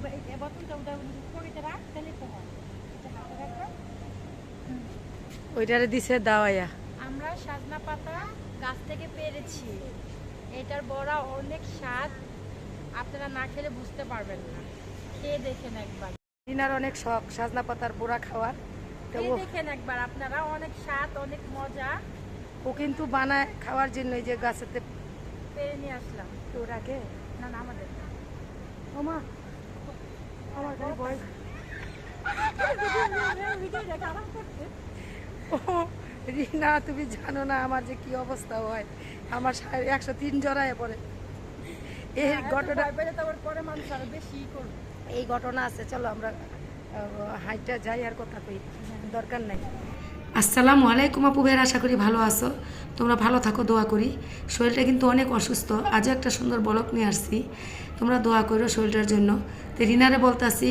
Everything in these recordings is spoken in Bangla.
বোতলটা রাখ তাহলে তো হয়। ওইটারে দিছে দাওয়াইয়া। আমরা সাজনা পাতা গাছ থেকে পেরেছি। এটার বড়া অনেক স্বাদ। আপনারা না খেলে বুঝতে পারবেন না। খেয়ে দেখেন একবার। রিনার অনেক শখ সাজনা পাতার পোড়া খাওয়ার। তো খেয়ে দেখেন একবার আপনারা অনেক স্বাদ অনেক মজা। ও কিন্তু বানায় খাওয়ার জন্য এই যে গাছেতে পেরে নিয়ে আসলাম। ওরাকে না না আমাদের ওমা। ও রিনা তুমি জানো না আমার যে কি অবস্থা হয়। আমার একশো তিন জড়ায় পড়ে। এই ঘটনা বেশি করবে। এই ঘটনা আছে চলো আমরা হাইটা যাই আর কথা কই। দরকার নাই। আসসালামু আলাইকুম আপু ভাইয়ের, আশা করি ভালো আছো। তোমরা ভালো থাকো, দোয়া করি। শরীরটা কিন্তু অনেক অসুস্থ। আজও একটা সুন্দর বলক নিয়ে আসছি। তোমরা দোয়া করো শরীরটার জন্য। তো রিনারে বলতাছি,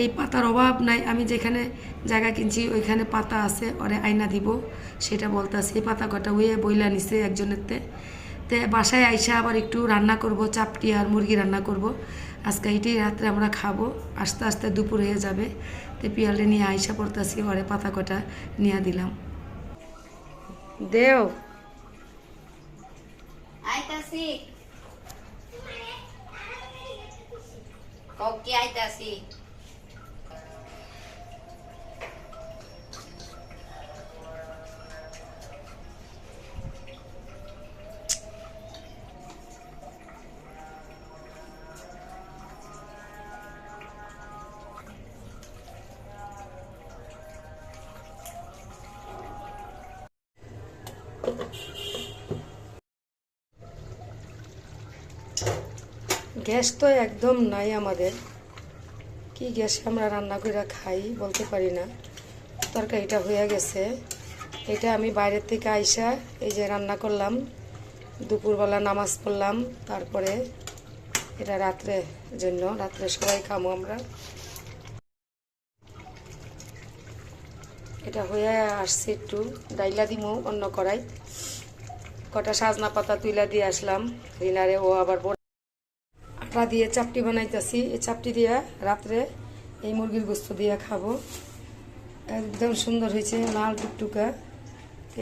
এই পাতার অভাব নাই, আমি যেখানে জায়গা কিনছি, ওইখানে পাতা আছে, ওরে আয়না দিব, সেটা বলতাছি। এই পাতা কটা উয়ে বইলা নিছে একজনেরতে। তে বাসায় আইসা আবার একটু রান্না করব, চাপটি আর মুরগি রান্না করব। আজকে এইটাই রাত্রে আমরা খাব। আস্তে আস্তে দুপুর হয়ে যাবে। তো পিয়ালে নিয়ে আইসা পড়তেছি ওরে পাতা কটা নিয়ে দিলাম। দেও। আইতাছি। ওকে আইতাছি? গ্যাস তো একদম নাই আমাদের। কি গ্যাসে আমরা রান্না করে খাই বলতে পারি না। তরকারিটা হয়ে গেছে। এটা আমি বাইরের থেকে আইসা এই যে রান্না করলাম, দুপুরবেলা নামাজ পড়লাম, তারপরে এটা রাত্রে জন্য, রাত্রে সবাই খামো আমরা। এটা হয়ে আসছে একটু, ডাইলা দিমো অন্য কড়াই। কটা সাজনা পাতা তুইলা দিয়ে আসলাম। রিনারে ও আবার আটা দিয়ে চাপটি বানাইতেছি। এই চাপটি দিয়ে রাত্রে এই মুরগির গোস্ত দিয়ে খাব। একদম সুন্দর হয়েছে, লাল টুকটুকা।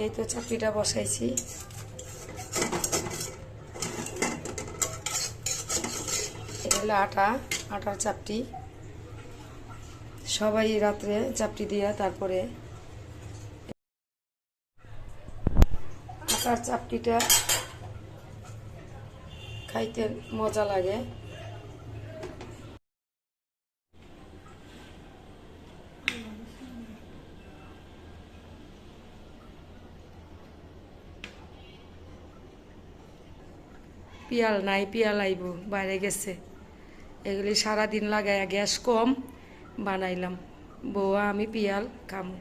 এই তো চাপটিটা বসাইছি। হলো আটা, আটার চাপটি। সবাই রাত্রে চাপটি দিয়ে তারপরে আটার চাপটিটা খাইতে মজা লাগে। পিয়াল নাই, পিয়াল আইব, বাইরে গেছে। এগুলি সারাদিন লাগায় গ্যাস কম, বানাইলাম। বউয়া, আমি পিয়াল খামু।